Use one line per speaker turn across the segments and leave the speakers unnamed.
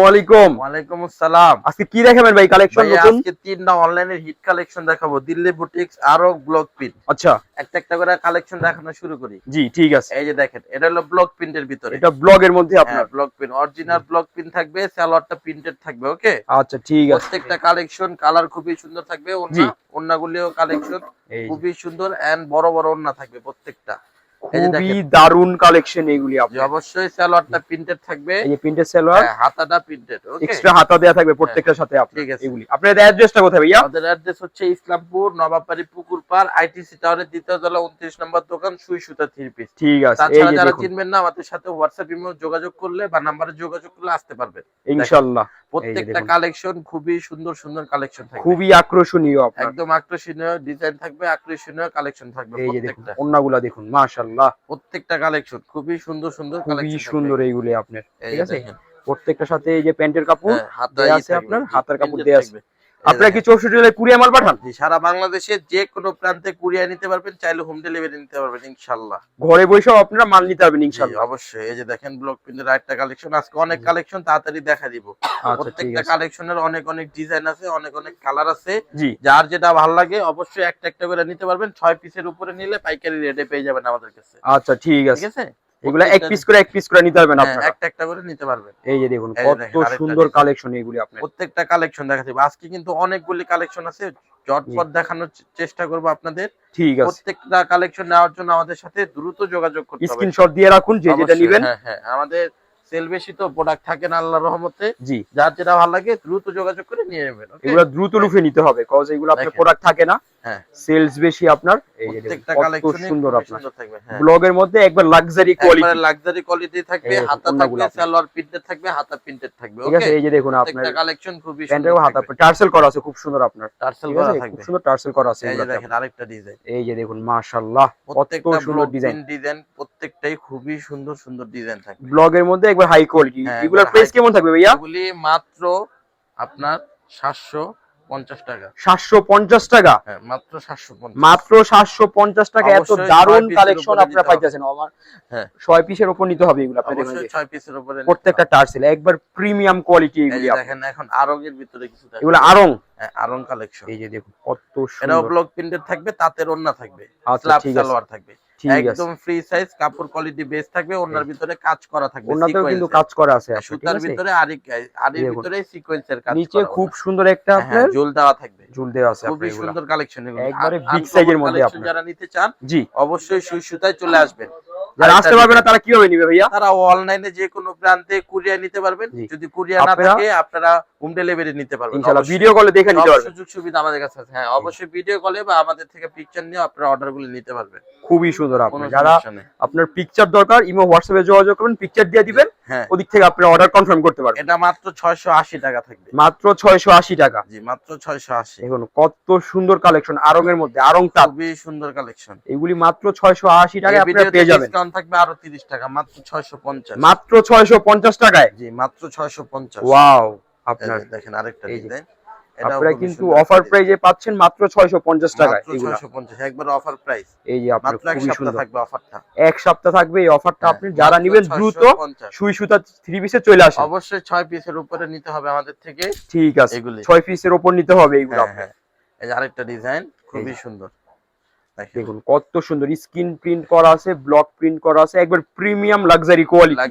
ওয়ালাইকুম
ওয়ালাইকুম আসসালাম
আজকে কি দেখাবেন ভাই? কালেকশন নতুন?
আজকে তিনটা অনলাইনের হিট কালেকশন দেখাবো। দিল্লি বুটিক্স আরও ব্লক প্রিন্ট
আচ্ছা।
একটা একটা করে কালেকশন দেখানো শুরু করি।
জি ঠিক আছে।
এই যে দেখেন এটা হলো ব্লক প্রিন্টের ভিতরে।
এটা মধ্যে আপনার।
হ্যাঁ block print original block print থাকবে সালোয়ারটা প্রিন্টেড থাকবে ওকে
আচ্ছা ঠিক আছে।
প্রত্যেকটা কালেকশন কালার খুবই সুন্দর থাকবে। ওন্না ওন্নাগুলিও কালেকশন খুবই সুন্দর এন্ড বড় বড় ওন্না থাকবে প্রত্যেকটা।
খুবই দারুণ কালেকশন এগুলি
অবশ্যই সালোয়ারটা প্রিন্টেড থাকবে।
এই যে প্রিন্টেড সালোয়ার।
হ্যাঁ, হাতাটা প্রিন্টেড ওকে
এক্সট্রা হাতা দেয়া থাকবে প্রত্যেকটার সাথে আপনার
ঠিক আছে।
এগুলি। আপনার অ্যাড্রেসটা কোথায় ভাইয়া?
আমাদের অ্যাড্রেস হচ্ছে ইসলামপুর নবাববাড়ি পুকুর পার আইটিসি টাওয়ারের দ্বিতীয় তলা উনত্রিশ নম্বর দোকান সুই সুতা থ্রি পিস
ঠিক আছে
তাছাড়া যারা চিনবেন না আমাদের সাথে হোয়াটসঅ্যাপ ইমো যোগাযোগ করলে বা নাম্বারে যোগাযোগ করলে আসতে পারবেন।
ইনশাআল্লাহ
প্রত্যেকটা কালেকশন খুবই সুন্দর সুন্দর কালেকশন থাকবে।
খুবই আকর্ষণীয় আপনার।
একদম আকর্ষণীয় ডিজাইন থাকবে আকর্ষণীয় কালেকশন থাকবে
এই যে দেখুন অন্যগুলা দেখুন মাশাআল্লাহ।
প্রত্যেকটা কালেকশন খুবই সুন্দর সুন্দর
খুবই সুন্দর এইগুলি আপনার ঠিক আছে?
প্রত্যেকটা
প্রত্যেকটার সাথে এই যে প্যান্টের কাপড়
হাতে
দেয়া আছে আপনার, হাতের কাপড়
দিয়ে
দেয়া আছে। আপনারা কি চৌষট্টি জেলায় কুরিয়ার মাল পাঠান?
সারা বাংলাদেশে যে কোনো প্রান্তে কুরিয়ার নিতে পারবেন চাইলে হোম ডেলিভারি নিতে পারবেন ইনশাল্লাহ।
ঘরে বসেও আপনারা মাল নিতে পারবেন
জি,
ইনশাআল্লাহ
অবশ্যই। এই যে দেখেন ব্লক প্রিন্টের আরেকটা কালেকশন আজকে অনেক কালেকশন তাড়াতাড়ি দেখা দিব।
আচ্ছা
প্রত্যেকটা কালেকশনের অনেক অনেক ডিজাইন আছে অনেক অনেক কালার আছে।
জি।
যার যেটা ভালো লাগে অবশ্যই একটা একটা করে নিতে পারবেন। ছয় পিসের উপরে নিলে পাইকারি রেটে পেয়ে যাবেন আমাদের কাছে।
আচ্ছা ঠিক আছে।
ঠিক আছে?
এগুলা এক পিস করে এক পিস করে নিতে পারবেন
হ্যাঁ,
আপনারা।
একটা একটা করে নিতে পারবেন।
এই যে দেখুন কত সুন্দর কালেকশন এগুলি আপনাদের
প্রত্যেকটা কালেকশন দেখাচ্ছি আজকে কিন্তু অনেকগুলি কালেকশন আছে জটপট দেখানোর চেষ্টা করব আপনাদের।
ঠিক আছে।
প্রত্যেকটা কালেকশন নেওয়ার জন্য আমাদের সাথে দ্রুত যোগাযোগ করতে হবে।
স্ক্রিনশট দিয়ে রাখুন যে যেটা নেবেন।
হ্যাঁ হ্যাঁ আমাদের সেল বেশি তো প্রোডাক্ট থাকে না আল্লাহর রহমতে।
জি।
যার যেটা ভালো লাগে দ্রুত যোগাযোগ করে নিয়ে নেবেন
এগুলো দ্রুত রুফে নিতে হবে কজ এগুলো আপনার প্রোডাক্ট থাকে না।
হ্যাঁ।
সেলস বেশি আপনার। এই যে দেখুন,
প্রত্যেকটা কালেকশন
সুন্দর আপনার।
সুন্দর থাকবে হ্যাঁ।
ব্লগের মধ্যে একবার লাক্সারি কোয়ালিটি
লাক্সারি কোয়ালিটি থাকবে হাতা থাকবে সালোয়ার প্রিন্টেড থাকবে হাতা প্রিন্টেড থাকবে
ঠিক আছে এই যে দেখুন আপনার
প্রত্যেকটা কালেকশন খুবই
প্যান্টের
সুন্দর
হাতা টার্সেল করা আছে খুব সুন্দর আপনার।
টার্সেল করা
আছে খুব সুন্দর টার্সেল করা আছে
এই যে দেখেন আরেকটা ডিজাইন
এই যে দেখুন মাশাআল্লাহ কত
প্রত্যেকটা
সুন্দর ডিজাইন
ডিজাইন প্রত্যেকটাই খুবই সুন্দর সুন্দর ডিজাইন থাকবে।
ব্লগের মধ্যে একবার হাই কোয়ালিটি এগুলোর
একবার
প্রাইস কেমন থাকবে ভাইয়া?
এগুলি মাত্র আপনার সাতশো পঞ্চাশ টাকা।
সাতশো পঞ্চাশ টাকা?
হ্যাঁ মাত্র
মাত্র টাকা এত কালেকশন আপনারা পাইতেছেন। আমার
হ্যাঁ।
ছয় পিসের উপর নিতে হবে এগুলো আপনাদের
অবশ্যই ছয় পিসের উপরে
প্রত্যেকটা টার্সেল একবার প্রিমিয়াম কোয়ালিটি এগুলি
দেখেন এখন আরঙের ভিতরে কিছু দেখেন।
এগুলো আরং?
হ্যাঁ, আরং কালেকশন
এই যে দেখুন কত
ব্লক প্রিন্টেড থাকবে তাতের ওন্না থাকবে।
আচ্ছা
স্ল্যাব সালোয়ার থাকবে। একদম ফ্রি সাইজ কাপড় কোয়ালিটি বেস থাকবে ওনার ভিতরে কাজ করা থাকবে
ওনাতেও কিন্তু কাজ করা আছে
সুতার ভিতরে আরেক আরির। ভিতরে সিকোয়েন্সের কাজ
নিচে খুব সুন্দর একটা
হ্যাঁ,
আপনার
ঝুল দেওয়া থাকবে।
ঝুল দেওয়া আছে
খুবই সুন্দর কালেকশন এগুলো।
একবারে বিগ এর মধ্যে
যারা নিতে চান
জি।
অবশ্যই সুই সুতায় চলে আসবেন।
যারা আসতে পারবে না তারা কীভাবে নিবে ভাইয়া?
তারা অনলাইনে যে কোনো প্রান্তে কুরিয়ার নিতে পারবেন। যদি কুরিয়ার না থাকে আপনারা হোম ডেলিভারি নিতে পারবেন।
ইনশাআল্লাহ ভিডিও কলে দেখে নিতে পারবেন।
সুযোগ সুবিধা আমাদের কাছে আছে। হ্যাঁ অবশ্যই ভিডিও কলে বা আমাদের থেকে পিকচার নিয়ে আপনারা অর্ডারগুলো নিতে পারবেন।
খুবই সুন্দর
কোনো
আপনার। যারা আপনার পিকচার দরকার ইমো হোয়াটসঅ্যাপে যোগাযোগ করবেন পিকচার দিয়ে দিবেন
হ্যাঁ।
ওদিক থেকে আপনি অর্ডার কনফার্ম করতে পারবেন।
এটা মাত্র ছয়শো আশি টাকা থাকবে।
মাত্র ছয়শো আশি টাকা।
জি মাত্র ছয়শো আশি।
দেখুন কত সুন্দর কালেকশন আরং এর মধ্যে আরং
খুবই সুন্দর কালেকশন
এগুলি মাত্র ছয়শো আশি টাকায় আপনারা পেয়ে যাবেন।
ডিসকাউন্ট থাকবে আরও তিরিশ টাকা মাত্র ছয়শো পঞ্চাশ।
মাত্র ছয়শো পঞ্চাশ টাকায়?
জি মাত্র ছয়শো পঞ্চাশ।
ওয়াও আপনার
দেখেন আরেকটা ডিজাইন
আপনারা কিন্তু অফার প্রাইজে পাচ্ছেন মাত্র ছয়শো পঞ্চাশ টাকায় এগুলা।
একবার অফার প্রাইস
এই যে আপনার
এক
খুবই
সপ্তাহ
সুন্দর।
থাকবে অফারটা
এক সপ্তাহ থাকবে এই অফারটা আপনি।
হ্যাঁ,
যারা নিবেন দ্রুত সুই সুতা থ্রি পিসে চলে আসেন
অবশ্যই ছয় পিসের উপরে নিতে হবে আমাদের থেকে।
ঠিক আছে। পিসের ওপর নিতে হবে এইগুলো
হ্যাঁ
আপনার।
হ্যাঁ। এই আরেকটা ডিজাইন খুবই সুন্দর। দেখেন।
কত সুন্দর স্ক্রিন প্রিন্ট করা আছে ব্লক প্রিন্ট করা আছে একবার প্রিমিয়াম লাক্সারি কোয়ালিটি।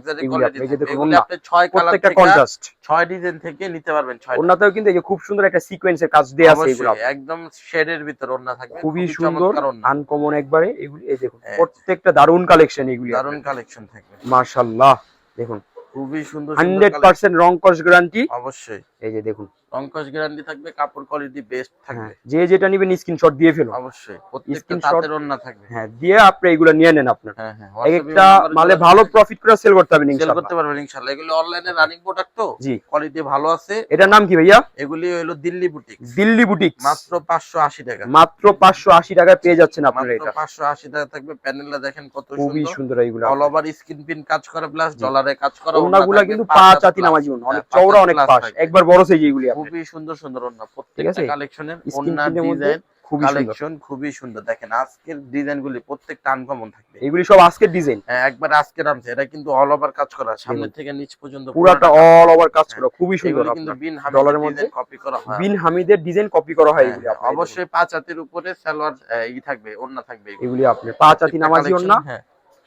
প্রত্যেকটা কন্ট্রাস্ট
ছয় ডিজাইন থেকে নিতে পারবেন ছয়
ওন্নাতেও কিন্তু এই যে খুব সুন্দর একটা সিকোয়েন্সের কাজ দেয়া আছে এগুলো।
একদম শেডের ভিতর ওন্না থাকবে
খুবই সুন্দর আনকমন একবারে। এগুলি এই দেখুন। প্রত্যেকটা দারুণ কালেকশন এগুলি
দারুণ কালেকশন থাকবে।
মাশাআল্লাহ দেখুন।
খুবই সুন্দর
হান্ড্রেড
সুন্দর
পার্সেন্ট রং কস গ্যারান্টি
অবশ্যই।
এই যে দেখুন।
অঙ্কশ গ্যারান্টি থাকবে কাপড় কোয়ালিটি বেস্ট
হ্যাঁ,
থাকবে।
যে যেটা নিবেন স্ক্রিনশট দিয়ে ফেলুন
অবশ্যই প্রত্যেকটা তাঁতের ওন্না থাকবে।
হ্যাঁ দিয়ে আপনি এগুলো নিয়ে নেন আপনার।
হ্যাঁ হ্যাঁ
একটা মালে ভালো প্রফিট করে সেল করতে হবে
সেল করতে পারবেন ইনশাআল্লাহ। এগুলো অনলাইনে রানিং প্রোডাক্ট তো?
জি।
কোয়ালিটি ভালো আছে?
এটার নাম কি ভাইয়া?
এগুলি হলো দিল্লি বুটিক
দিল্লি বুটিক
মাত্র পাঁচশো আশি টাকা।
মাত্র পাঁচশো আশি টাকায় পেয়ে যাচ্ছেন আপনারা এটা।
পাঁচশো আশি টাকা থাকবে। প্যানেলটা দেখেন কত সুন্দর।
খুবই
সুন্দর
এইগুলো।
অল ওভার স্ক্রিন প্রিন্ট কাজ করা প্লাস ডলারে কাজ করা
ওনাগুলা কিন্তু
পাঁচ plus।
নামাজি ওড়না, অনেক
হ্যাঁ,
চওড়া অনেক পাশ একবার বড় সাইজ এইগুলি আপনার।
খুবই সুন্দর সুন্দর
ঠিক
প্রত্যেকটা কালেকশনের
মধ্যে
ডিজাইন
খুবই
কালেকশন খুবই সুন্দর। দেখেন আজকের ডিজাইন গুলি প্রত্যেকটা আনকমন থাকবে।
এগুলি সব আজকের ডিজাইন
হ্যাঁ, একবার আজকে নামছে এটা কিন্তু অল ওভার কাজ করা। সামনে থেকে নিচ পর্যন্ত
পুরাটা অল ওভার কাজ করা। খুবই সুন্দর
এগুলো কিন্তু বিন হামিদের
মধ্যে
কপি করা হয়।
বিন হামিদের ডিজাইন কপি করা হয়
হ্যাঁ,
এগুলি
অবশ্যই পাঁচ হাতের উপরে সালোয়ার ই থাকবে ওন্না থাকবে
এগুলি। আপনার। পাঁচ আতি নামাজি না
হ্যাঁ।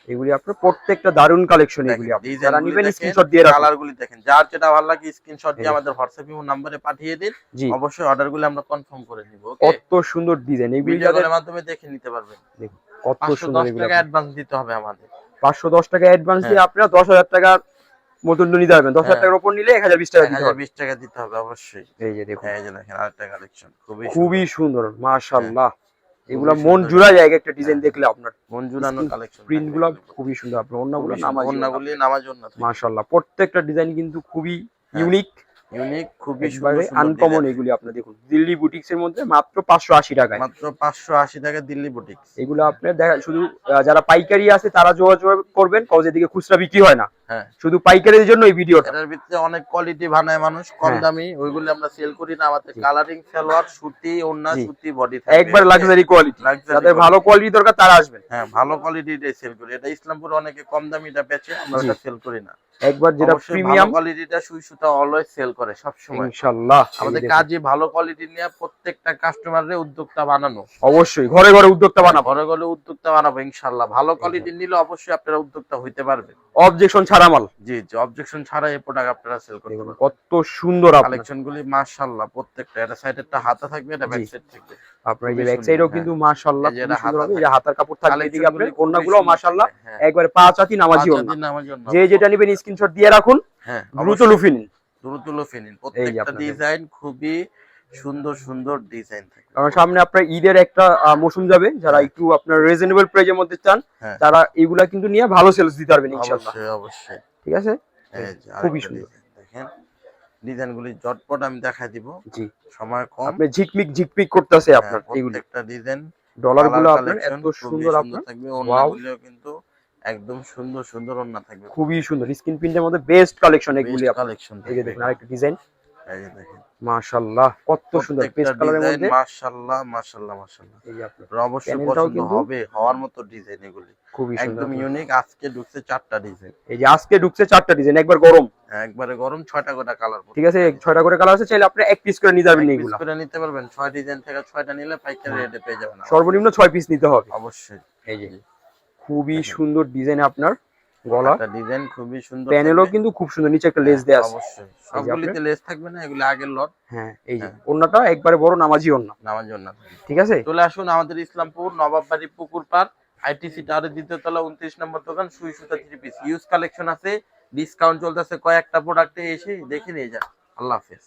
এগুলি আপনার প্রত্যেকটা দারুণ কালেকশন এগুলি যারা নিবেন স্ক্রিনশট দিয়ে রাখুন।
কালার গুলি দেখেন। যার যেটা ভালো লাগে স্ক্রিনশট দিয়ে আমাদের হোয়াটসঅ্যাপ ইমো নম্বরে পাঠিয়ে দিন। অবশ্যই অর্ডারগুলো আমরা কনফার্ম করে নিব ওকে
কত সুন্দর ডিজাইন এগুলি যাদের
মাধ্যমে দেখে নিতে পারবেন।
দেখুন
কত
সুন্দর এগুলি
টাকা অ্যাডভান্স দিতে হবে আমাদের।
পাঁচশো দশ টাকা অ্যাডভান্স দিয়ে আপনারা দশ হাজার টাকার মতন নিতে পারবেন। দশ হাজার
হ্যাঁ।
টাকার উপর নিলে এক হাজার বিশ টাকা দিতে হবে।
বিশ টাকা দিতে হবে অবশ্যই।
এই যে দেখুন।
এই যে দেখেন আরেকটা কালেকশন খুবই
খুবই সুন্দর মাশাআল্লাহ। এগুলা মন জুড়া যায় একটা ডিজাইন
হ্যাঁ।
দেখলে আপনার
মন জুড়ানো কালেকশন
প্রিন্টগুলো খুবই সুন্দর আপনার অন্যগুলো নামাজ
অন্যগুলি নামাজ জন্য
মাশাআল্লাহ প্রত্যেকটা ডিজাইন কিন্তু খুবই
হ্যাঁ,
ইউনিক
ইউনিক খুবই সুন্দর
আনকমন এগুলি আপনার দেখুন। দিল্লি বুটিক্স এর মধ্যে মাত্র পাঁচশো আশি টাকায়।
মাত্র পাঁচশো আশি টাকা দিল্লি বুটিক
এগুলো আপনার দেখা শুধু যারা পাইকারি আছে তারা যোগাযোগ করবেন কজ এদিকে খুচরা বিক্রি হয় না।
হ্যাঁ।
শুধু পাইকারির জন্য এই ভিডিওটা?
এটার ভিতরে অনেক কোয়ালিটি বানায় মানুষ কম
হ্যাঁ।
দামি ওইগুলো আমরা সেল করি না আমাদের কালারিং সালোয়ার সুতি ওন্না সুতি বডি থাকে
একবার লাক্সারি কোয়ালিটি যাদের ভালো কোয়ালিটি দরকার তারা আসবেন
হ্যাঁ ভালো কোয়ালিটিটাই সেল করি। এটা ইসলামপুরে অনেকে কম দামিটা বেচে আমরা এটা সেল করি না।
একবার যেটা প্রিমিয়াম
কোয়ালিটিটা সুই সুতা অলওয়েজ সেল করে সব সময়
ইনশাআল্লাহ
আমাদের কাজে ভালো কোয়ালিটি নিয়ে প্রত্যেকটা কাস্টমারের উদ্যোক্তা বানানো।
অবশ্যই ঘরে ঘরে উদ্যোক্তা বানাবো।
ঘরে ঘরে উদ্যোক্তা বানাবো ইনশাল্লাহ। ভালো কোয়ালিটি নিলে অবশ্যই আপনারা উদ্যোক্তা হইতে পারবেন।
অবজেকশন ছাড়া মাল।
জি জি অবজেকশন ছাড়া এই প্রোডাক্ট আপনারা সেল করতে পারবেন।
কত সুন্দর
কালেকশন গুলি মাশাআল্লাহ প্রত্যেকটা এটা সাইডেরটা হাতা থাকবে এটা ব্যাক সাইড থাকবে।
আপনার এই যে ব্যাক সাইডেও
হ্যাঁ।
কিন্তু মাশাআল্লাহ সুন্দর
হাতা
হবে এই হাতার কাপড় থাকবে এদিকে আপনার কন্যাগুলো মাশাআল্লাহ
হ্যাঁ।
একবারে পাঁচ হাতি নামাজি ওন্না যে যেটা নেবেন স্ক্রিনশট দিয়ে রাখুন
হ্যাঁ
দ্রুত
অবশ্যই।
লুফে নিন
দ্রুত লুফে নিন প্রত্যেকটা ডিজাইন খুবই সুন্দর সুন্দর ডিজাইন থাকে।
কারণ সামনে আপনার ঈদের একটা মৌসুম যাবে। যারা একটু আপনার রিজনেবল প্রাইজের মধ্যে চান
হ্যাঁ।
তারা এগুলা কিন্তু নিয়ে ভালো সেলস দিতে পারবেন ইনশাআল্লাহ।
অবশ্যই অবশ্যই।
ঠিক আছে?
এই
খুবই সুন্দর।
দেখেন। ডিজাইন গুলি জটপট আমি দেখাই দিব।
জি।
সময় কম।
আপনি ঝিকমিক ঝিকমিক করতেছে
হ্যাঁ,
আপনার এগুলি
প্রত্যেকটা ডিজাইন
ডলারগুলো
কালার
আপনার এত সুন্দর আপনার।
থাকবে।
Wow.
অন্যগুলিও কিন্তু একদম সুন্দর সুন্দর ওন্না থাকবে।
খুবই সুন্দর। স্ক্রিন প্রিন্টের মধ্যে বেস্ট কালেকশন এগুলি
কালেকশন
যে দেখুন আরেকটা ডিজাইন মাশাআল্লাহ কত সুন্দর পেস্ট কালারের মধ্যে।
মাশাআল্লাহ মাশাআল্লাহ মাশাআল্লাহ।
এই আপনার
অবশ্যই পছন্দ হবে হওয়ার মতো ডিজাইন এগুলি।
খুবই সুন্দর
একদম ইউনিক আজকে ঢুকছে চারটা ডিজাইন
এই যে আজকে ঢুকছে চারটা ডিজাইন একবার গরম।
একবারে গরম ছয়টা করে কালার
ঠিক আছে ছয়টা করে কালার আছে চাইলে আপনি এক পিস করে নিতে পারবেন এগুলা।
করে নিতে পারবেন ছয় ডিজাইন থেকে ছয়টা নিলে পাইকারি রেটে পেয়ে যাবেন।
সর্বনিম্ন ছয় পিস নিতে হবে।
অবশ্যই।
এই যে খুবই সুন্দর ডিজাইন আপনার। গলা
ডিজাইন খুবই সুন্দর
প্যানেলও কিন্তু খুব সুন্দর নিচে একটা লেস দেওয়া আছে।
অবশ্যই। সবগুলিতে লেস থাকবে না এগুলো আগের লট
হ্যাঁ এই যে
হ্যাঁ।
ওন্নাটা একবারে বড় নামাজি ওন্না
জন্য থাকবে।
ঠিক আছে?
চলে আসুন আমাদের ইসলামপুর নবাববাড়ি পুকুর পার আইটিসি টাওয়ারের দ্বিতীয় তলা উনত্রিশ নম্বর দোকান সুই সুতা থ্রি পিস ইউজ কালেকশন আছে ডিসকাউন্ট চলতেছে কয়েকটা প্রোডাক্টে এসে দেখে নিয়ে যান। আল্লাহ হাফেজ।